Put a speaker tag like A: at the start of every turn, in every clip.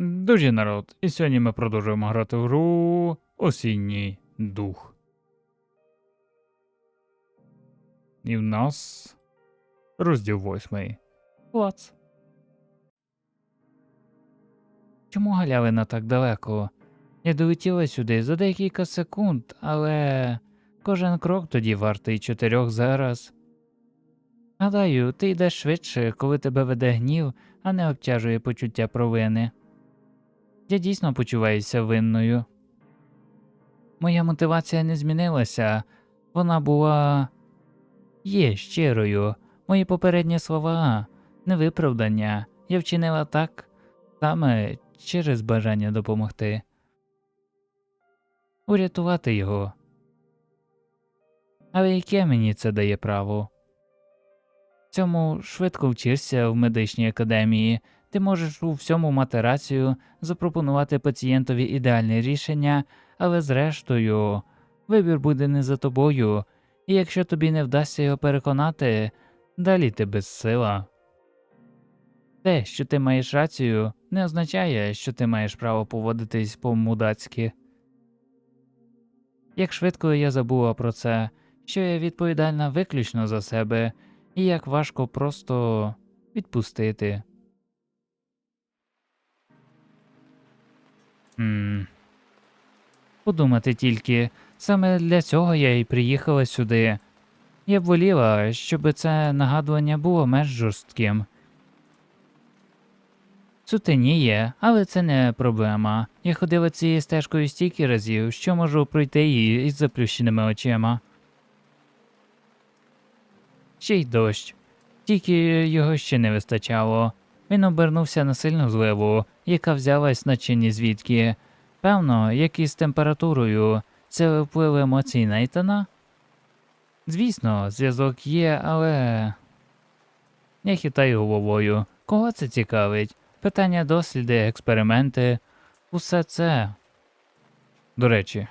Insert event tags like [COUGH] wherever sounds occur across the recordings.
A: Дуже народ, і сьогодні ми продовжуємо грати в гру Осінній дух. І в нас розділ восьмий. Клац. Чому галявина так далеко? Я долетіла сюди за декілька секунд, але кожен крок тоді вартий чотирьох зараз. Гадаю, ти йдеш швидше, коли тебе веде гнів, а не обтяжує почуття провини. Я дійсно почуваюся винною. Моя мотивація не змінилася, вона була є щирою. Мої попередні слова, не виправдання. Я вчинила так саме через бажання допомогти. Урятувати його. Але яке мені це дає право? Цьому швидко вчишся в медичній академії. Ти можеш у всьому мати рацію, запропонувати пацієнтові ідеальне рішення, але зрештою вибір буде не за тобою, і якщо тобі не вдасться його переконати, далі ти безсила. Те, що ти маєш рацію, не означає, що ти маєш право поводитись по-мудацьки. Як швидко я забула про це, що я відповідальна виключно за себе, і як важко просто відпустити. Хм. Подумати тільки, саме для цього я і приїхала сюди. Я б воліла, щоб це нагадування було менш жорстким. Сутеніє, але це не проблема. Я ходила цією стежкою стільки разів, що можу пройти її із заплющеними очима. Ще й дощ. Тільки його ще не вистачало. Він обернувся на сильну зливу, яка взялась наче ні звідки. Певно, як із температурою. Це вплив емоцій Нейтана? Звісно, зв'язок є, але. Я хитаю головою. Кого це цікавить? Питання, досліди, експерименти. Усе це. До речі,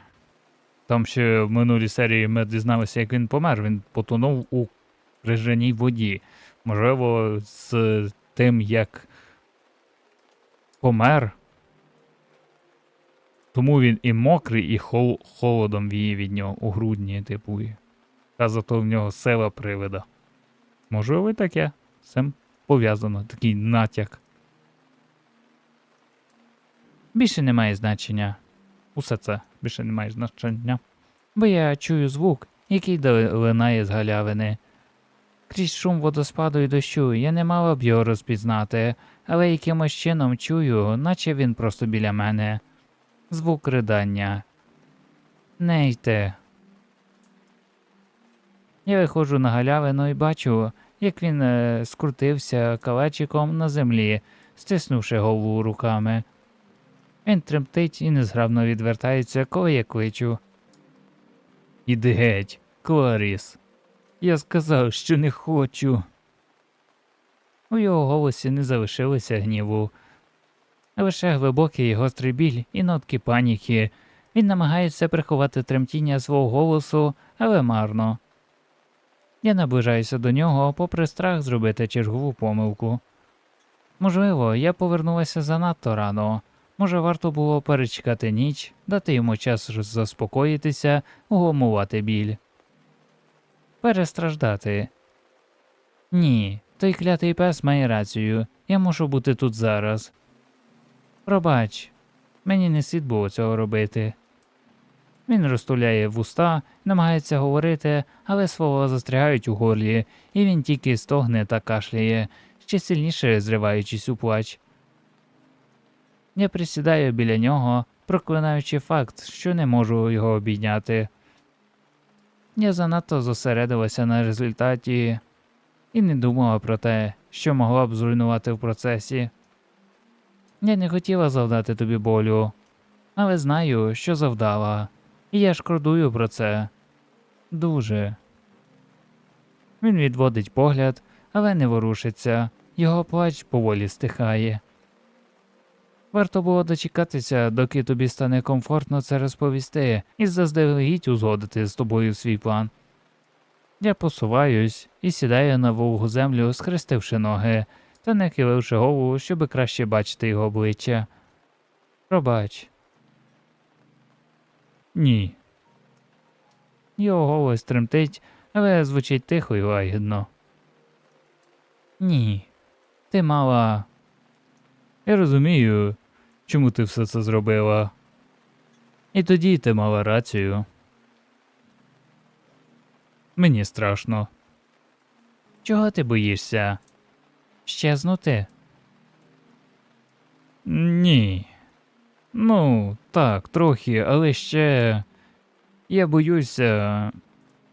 A: там ще в минулій серії ми дізналися, як він помер. Він потонув у крижаній воді. Можливо, з тим, як помер. Тому він і мокрий, і хол холодом віє від нього у грудні, типу. і- Та зато в нього сила привида. Можливо, і таке. З цим пов'язано, такий натяк. Більше не має значення. Усе це більше не має значення. Бо я чую звук, який долинає з галявини. Крізь шум водоспаду і дощу я не мала б його розпізнати, але якимось чином чую, наче він просто біля мене. Звук ридання. Не йте. Я виходжу на галявину і бачу, як він е, скрутився калачиком на землі, стиснувши голову руками. Він тремтить і незграбно відвертається, коли я кличу. Іди геть, Кларіс. Я сказав, що не хочу. У його голосі не залишилося гніву. Лише глибокий гострий біль і нотки паніки. Він намагається приховати тремтіння свого голосу, але марно. Я наближаюся до нього, попри страх зробити чергову помилку. Можливо, я повернулася занадто рано. Може, варто було перечекати ніч, дати йому час заспокоїтися, угомувати біль. Перестраждати. Ні, той клятий пес має рацію. Я мушу бути тут зараз. Пробач, мені не слід було цього робити. Він розтуляє вуста, намагається говорити, але слова застрягають у горлі, і він тільки стогне та кашляє, ще сильніше зриваючись у плач. Я присідаю біля нього, проклинаючи факт, що не можу його обійняти. Я занадто зосередилася на результаті і не думала про те, що могла б зруйнувати в процесі. Я не хотіла завдати тобі болю, але знаю, що завдала, і я шкодую про це. Дуже. Він відводить погляд, але не ворушиться, його плач поволі стихає. Варто було дочекатися, доки тобі стане комфортно це розповісти, і заздалегідь узгодити з тобою свій план. Я посуваюсь і сідаю на вовгу землю, схрестивши ноги та не хиливши голову, щоби краще бачити його обличчя. Пробач. Ні. Його голос тремтить, але звучить тихо і лагідно. Ні. Ти мала. Я розумію, чому ти все це зробила. І тоді ти мала рацію. Мені страшно. Чого ти боїшся? Щезнути? Ні. Ну, так, трохи, але ще. Я боюся,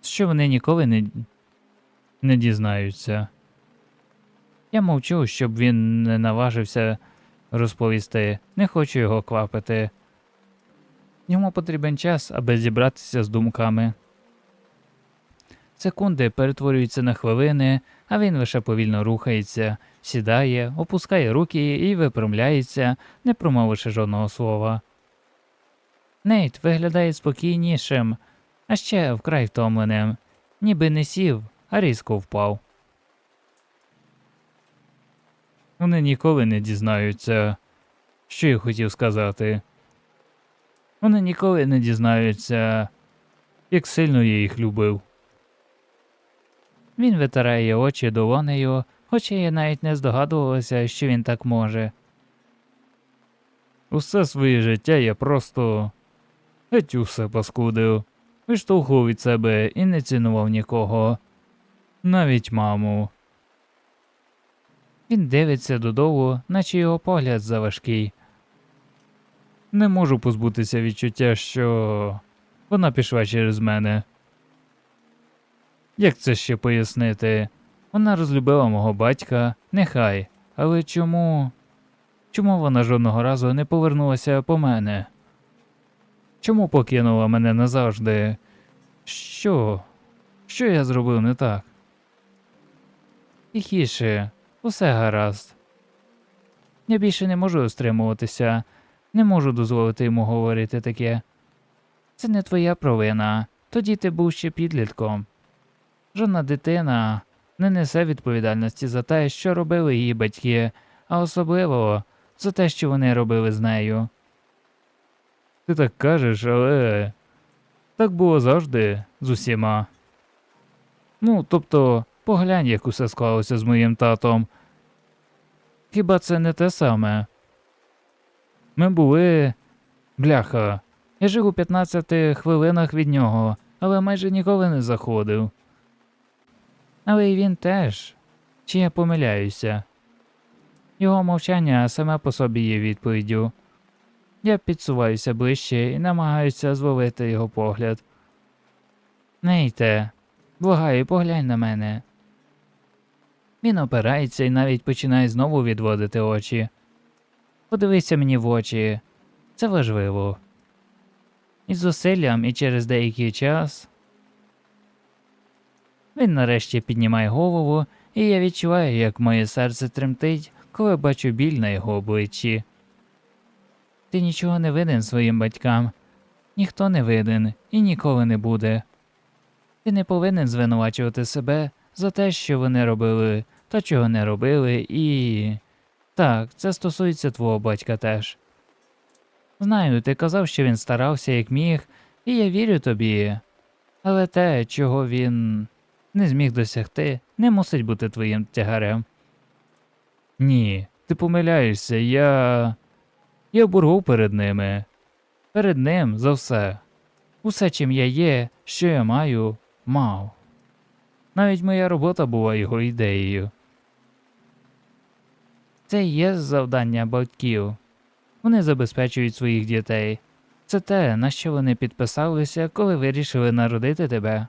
A: що вони ніколи не, не дізнаються. Я мовчу, щоб він не наважився розповісти, не хочу його квапити. Йому потрібен час, аби зібратися з думками. Секунди перетворюються на хвилини, а він лише повільно рухається, сідає, опускає руки і випрямляється, не промовивши жодного слова. Нейт виглядає спокійнішим, а ще вкрай втомленим, ніби не сів, а різко впав. Вони ніколи не дізнаються, що я хотів сказати. Вони ніколи не дізнаються, як сильно я їх любив. Він витирає очі долонею, хоча я навіть не здогадувалася, що він так може. Усе своє життя я просто геть усе паскудив, виштовхував від себе і не цінував нікого, навіть маму. Він дивиться додолу, наче його погляд заважкий. Не можу позбутися відчуття, що вона пішла через мене. Як це ще пояснити? Вона розлюбила мого батька, нехай, але чому. Чому вона жодного разу не повернулася по мене? Чому покинула мене назавжди? Що? Що я зробив не так? Тихіше, усе гаразд. Я більше не можу стримуватися, не можу дозволити йому говорити таке. Це не твоя провина, тоді ти був ще підлітком. Жодна дитина не несе відповідальності за те, що робили її батьки, а особливо за те, що вони робили з нею. Ти так кажеш, але так було завжди з усіма. Ну, тобто, поглянь, як усе склалося з моїм татом. Хіба це не те саме? Ми були. Бляха. Я жив у 15 хвилинах від нього, але майже ніколи не заходив. Але й він теж. Чи я помиляюся? Його мовчання саме по собі є відповіддю. Я підсуваюся ближче і намагаюся зловити його погляд. Нейте, благаю, поглянь на мене. Він опирається і навіть починає знову відводити очі. Подивися мені в очі, це важливо. Із зусиллям і через деякий час він нарешті піднімає голову, і я відчуваю, як моє серце тремтить, коли бачу біль на його обличчі. Ти нічого не винен своїм батькам, ніхто не винен і ніколи не буде. Ти не повинен звинувачувати себе за те, що вони робили та чого не робили, і. Так, це стосується твого батька теж. Знаю, ти казав, що він старався як міг, і я вірю тобі. Але те, чого він не зміг досягти, не мусить бути твоїм тягарем. Ні, ти помиляєшся, я. Я боргу перед ними. Перед ним за все. Усе, чим я є, що я маю, мав. Навіть моя робота була його ідеєю. Це і є завдання батьків. Вони забезпечують своїх дітей. Це те, на що вони підписалися, коли вирішили народити тебе.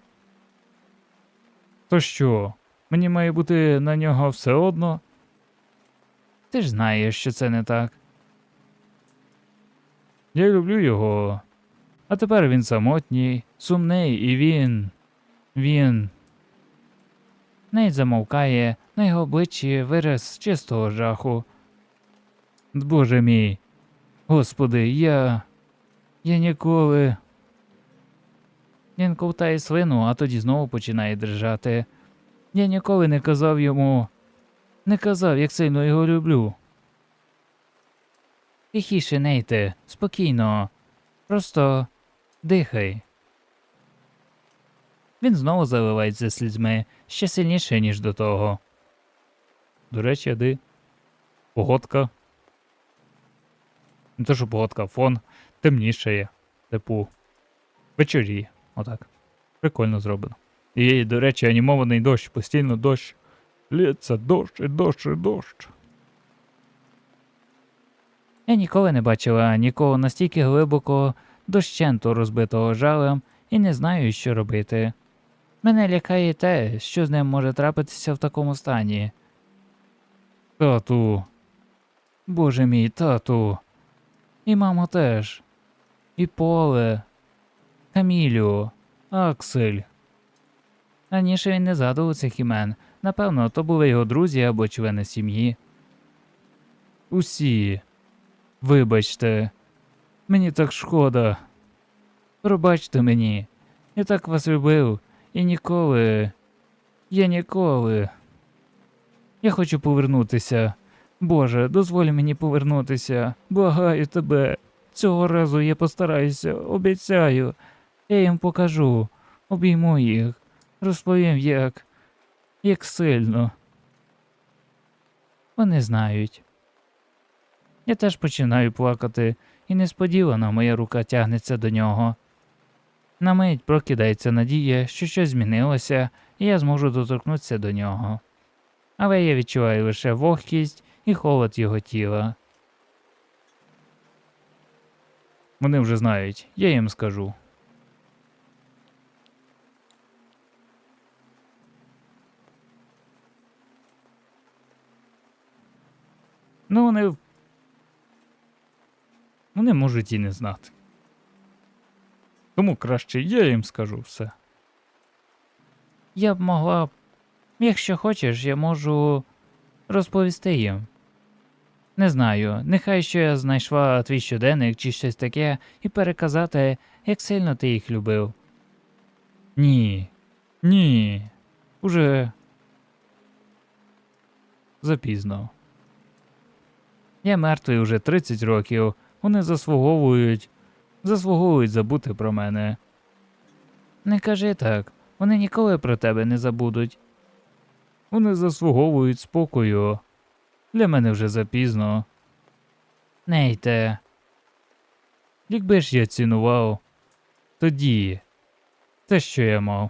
A: То що, мені має бути на нього все одно? Ти ж знаєш, що це не так. Я люблю його. А тепер він самотній, сумний, і він. Він. Нейт замовкає, на його обличчі вираз чистого жаху. Боже мій. Господи, я. Я ніколи. Він ковтає свину, а тоді знову починає дрижати. Я ніколи не казав йому. Не казав, як сильно його люблю. Тихіше, Нейте, спокійно. Просто дихай. Він знову заливається слізьми ще сильніше, ніж до того. До речі, Ади. Погодка. Не то, що погодка, фон темнішає. Типу. Вечорі. Отак. Прикольно зроблено. І, до речі, анімований дощ, постійно дощ. Лється дощ і дощ і дощ. Я ніколи не бачила нікого настільки глибоко дощенту розбитого жалем і не знаю, що робити. Мене лякає те, що з ним може трапитися в такому стані. Тату. Боже мій, тату. І мамо теж. І поле. Камілю. Аксель. Раніше він не згадував цих імен. Напевно, то були його друзі або члени сім'ї. Усі. Вибачте. Мені так шкода. Пробачте мені. Я так вас любив. І ніколи. Я ніколи. Я хочу повернутися. Боже, дозволь мені повернутися. Благаю тебе. Цього разу я постараюся, обіцяю. Я їм покажу, обійму їх, розповім як. як сильно. Вони знають. Я теж починаю плакати, і несподівано моя рука тягнеться до нього. На мить прокидається надія, що щось змінилося, і я зможу доторкнутися до нього. Але я відчуваю лише вогкість і холод його тіла. Вони вже знають, я їм скажу. Ну, вони. Вони можуть і не знати. Тому краще я їм скажу все. Я б могла. Якщо хочеш, я можу розповісти їм. Не знаю, нехай що я знайшла твій щоденник чи щось таке, і переказати, як сильно ти їх любив. Ні. Ні. Уже запізно. Я мертвий уже 30 років. Вони заслуговують. Заслуговують забути про мене. Не кажи так, вони ніколи про тебе не забудуть. Вони заслуговують спокою. Для мене вже запізно. Нейте. Якби ж я цінував, тоді те, що я мав.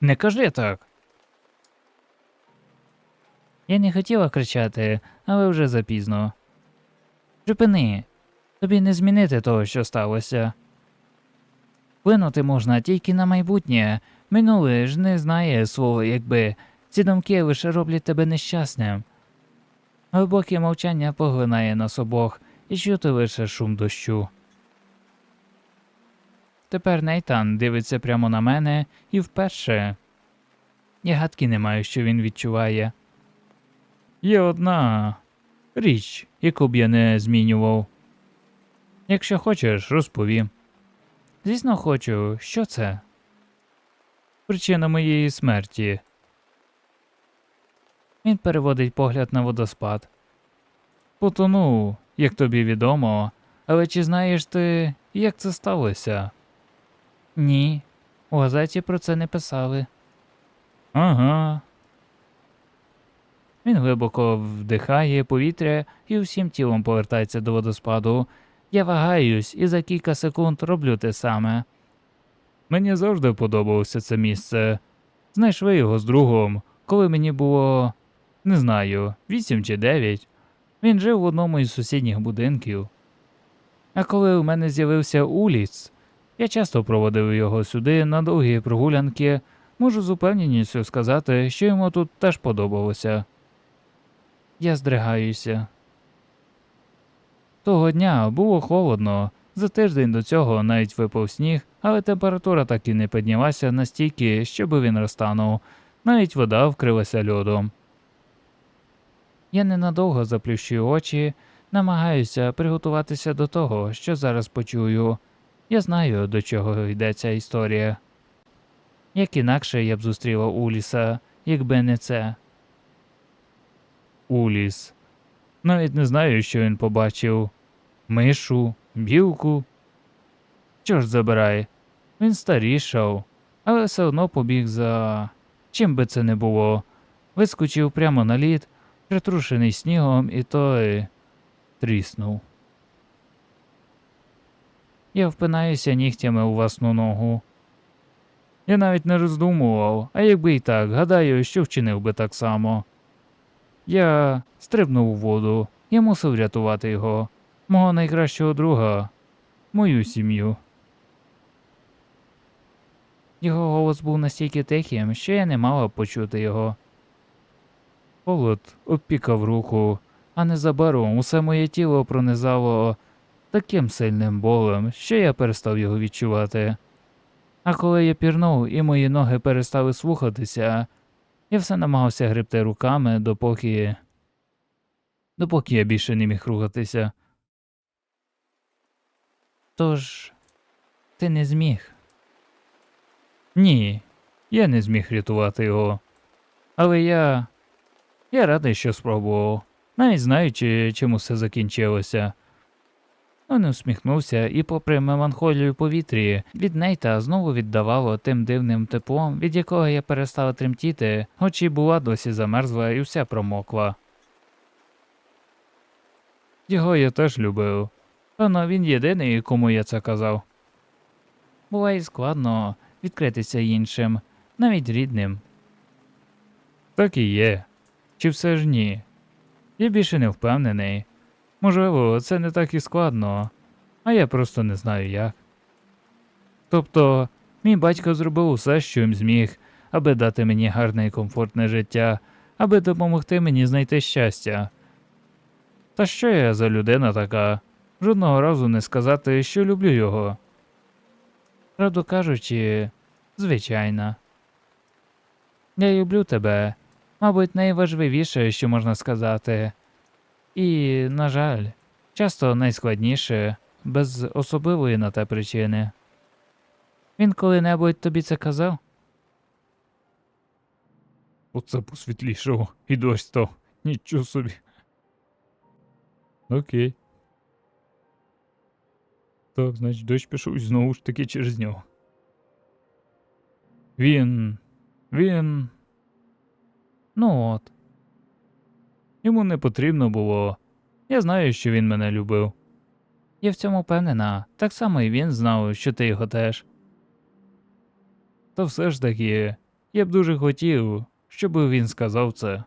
A: Не кажи так. Я не хотіла кричати, але вже запізно. Припини, тобі не змінити того, що сталося. Вплинути можна тільки на майбутнє. Минуле ж не знає слова, якби ці думки лише роблять тебе нещасним. Глибоке мовчання поглинає нас обох і чути лише шум дощу. Тепер Нейтан дивиться прямо на мене і вперше. Я гадки не маю, що він відчуває. Є одна річ, яку б я не змінював. Якщо хочеш, розповім. Звісно, хочу. Що це? Причина моєї смерті. Він переводить погляд на водоспад. Потонув, як тобі відомо, але чи знаєш ти, як це сталося? Ні, у газеті про це не писали. Ага. Він глибоко вдихає повітря і всім тілом повертається до водоспаду. Я вагаюсь і за кілька секунд роблю те саме. Мені завжди подобалося це місце. Знайшли його з другом, коли мені було, не знаю, вісім чи дев'ять. Він жив в одному із сусідніх будинків. А коли у мене з'явився уліц, я часто проводив його сюди на довгі прогулянки, можу з упевненістю сказати, що йому тут теж подобалося. Я здригаюся. Того дня було холодно. За тиждень до цього навіть випав сніг, але температура так і не піднялася настільки, щоб він розтанув. Навіть вода вкрилася льодом. Я ненадовго заплющую очі, намагаюся приготуватися до того, що зараз почую. Я знаю, до чого йде ця історія. Як інакше я б зустріла Уліса, якби не це. Уліс. Навіть не знаю, що він побачив мишу, білку. Чорт забирай, він старішав, але все одно побіг за чим би це не було. Вискочив прямо на лід, притрушений снігом, і той тріснув. Я впинаюся нігтями у власну ногу. Я навіть не роздумував, а якби і так, гадаю, що вчинив би так само. Я стрибнув у воду, я мусив рятувати його, мого найкращого друга, мою сім'ю. Його голос був настільки тихим, що я не мала почути його. Холод обпікав руку, а незабаром усе моє тіло пронизало таким сильним болем, що я перестав його відчувати. А коли я пірнув і мої ноги перестали слухатися, я все намагався гребти руками, допоки. допоки я більше не міг рухатися. Тож, ти не зміг. Ні, я не зміг рятувати його. Але я. я радий, що спробував, навіть знаючи, чим усе закінчилося. Він усміхнувся, і, попри меланхолію повітрі, від Нейта знову віддавало тим дивним теплом, від якого я перестала тремтіти, хоч і була досі замерзла і вся промокла. Його я теж любив. Певно, він єдиний, кому я це казав. Буває складно відкритися іншим, навіть рідним. Так і є. Чи все ж ні? Я більше не впевнений. Можливо, це не так і складно, а я просто не знаю як. Тобто, мій батько зробив усе, що їм зміг, аби дати мені гарне і комфортне життя, аби допомогти мені знайти щастя. Та що я за людина така? Жодного разу не сказати, що люблю його. Правду кажучи, звичайно. Я люблю тебе, мабуть, найважливіше, що можна сказати. І, на жаль, часто найскладніше, без особливої на те причини. Він коли-небудь тобі це казав? Оце посвітлішало і дощ став. Нічого собі. Окей. Так, значить, дощ пішов знову ж таки через нього. Він. Він. Ну от. Йому не потрібно було. Я знаю, що він мене любив. Я в цьому впевнена, так само і він знав, що ти його теж. Та все ж таки, я б дуже хотів, щоб він сказав це.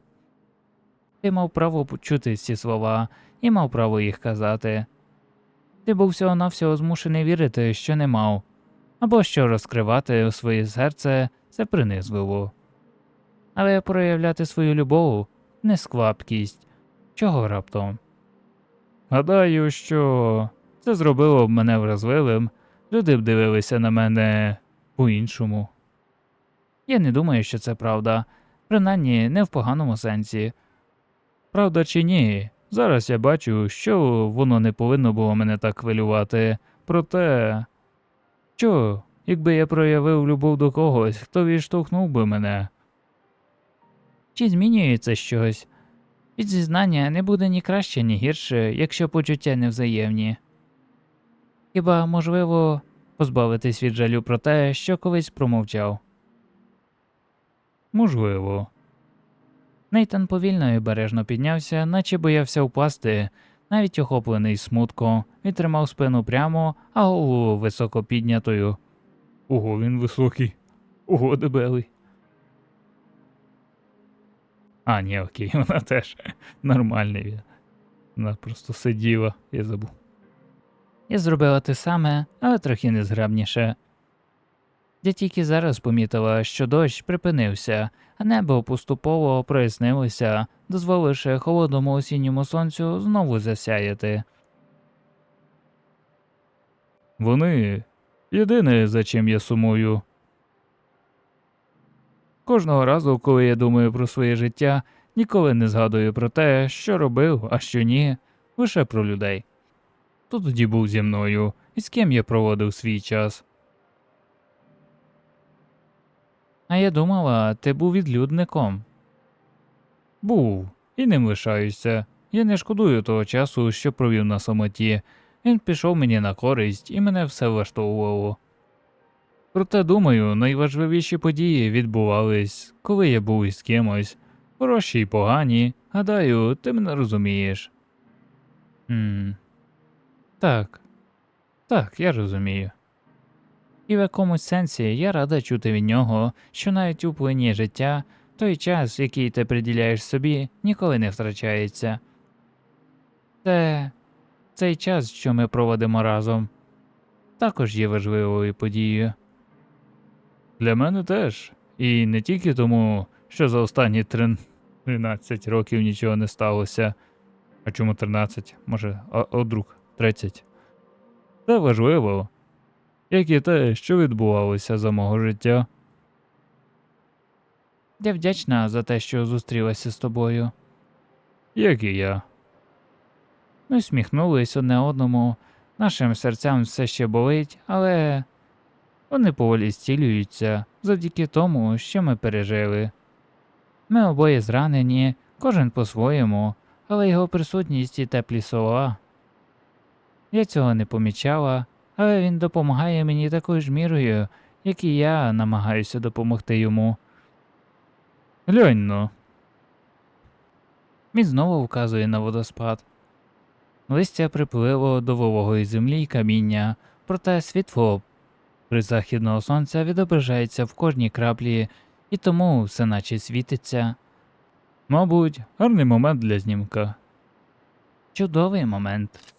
A: Ти мав право почути ці слова і мав право їх казати. Ти був всього навсього змушений вірити, що не мав, або що розкривати у своє серце це принизливо. Але проявляти свою любов несквапкість. Чого раптом? Гадаю, що це зробило б мене вразливим, люди б дивилися на мене по-іншому. Я не думаю, що це правда, принаймні не в поганому сенсі. Правда чи ні, зараз я бачу, що воно не повинно було мене так хвилювати, проте. Що, якби я проявив любов до когось, хто відштовхнув би мене? Чи змінюється щось? Від зізнання не буде ні краще, ні гірше, якщо почуття невзаємні. Хіба можливо позбавитись від жалю про те, що колись промовчав? Можливо. Нейтан повільно і бережно піднявся, наче боявся впасти, навіть охоплений смутком, він тримав спину прямо, а голову високо піднятою. Ого, він високий. Ого, дебелий. А, ні, окей, [LAUGHS] вона теж нормальний. Вона просто сиділа, я забув. Я зробила те саме, але трохи незграбніше. Я тільки зараз помітила, що дощ припинився, а небо поступово прояснилося, дозволивши холодному осінньому сонцю знову засяяти. Вони єдине, за чим я сумую. Кожного разу, коли я думаю про своє життя, ніколи не згадую про те, що робив, а що ні, лише про людей. Хто тоді був зі мною і з ким я проводив свій час. А я думала, ти був відлюдником. Був, і ним лишаюся. я не шкодую того часу, що провів на самоті. Він пішов мені на користь і мене все влаштовувало. Проте, думаю, найважливіші події відбувались, коли я був із кимось, хороші й погані. Гадаю, ти мене розумієш. Хм. Так. Так, я розумію. І в якомусь сенсі я рада чути від нього, що навіть у плині життя той час, який ти приділяєш собі, ніколи не втрачається. Це цей час, що ми проводимо разом, також є важливою подією. Для мене теж. І не тільки тому, що за останні 13 років нічого не сталося. А чому 13? Може, а, о, друг, 30. Це важливо, як і те, що відбувалося за мого життя. Я вдячна за те, що зустрілася з тобою. Як і я. Ми всміхнулись одне одному, нашим серцям все ще болить, але вони поволі зцілюються завдяки тому, що ми пережили. Ми обоє зранені, кожен по-своєму, але його присутність і теплі слова. Я цього не помічала, але він допомагає мені такою ж мірою, як і я намагаюся допомогти йому. Глянь ну. Він знову вказує на водоспад. Листя приплило до вологої землі й каміння, проте світло при західного сонця відображається в кожній краплі, і тому все наче світиться. Мабуть, гарний момент для знімка. Чудовий момент.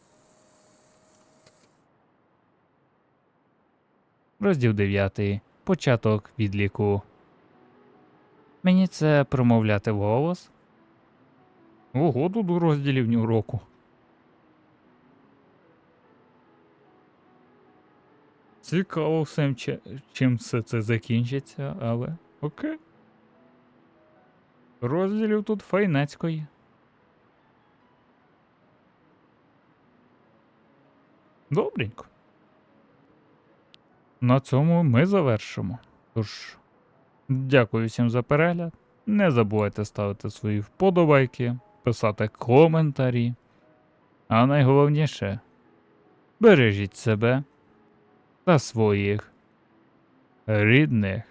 A: Розділ 9. Початок відліку. Мені це промовляти вголос? Ого, тут у розділів ні року. Цікаво всім, чим все це закінчиться, але окей. Розділів тут файнецької. Добренько. На цьому ми завершимо. Тож, дякую всім за перегляд. Не забувайте ставити свої вподобайки, писати коментарі. А найголовніше бережіть себе та своїх рідних.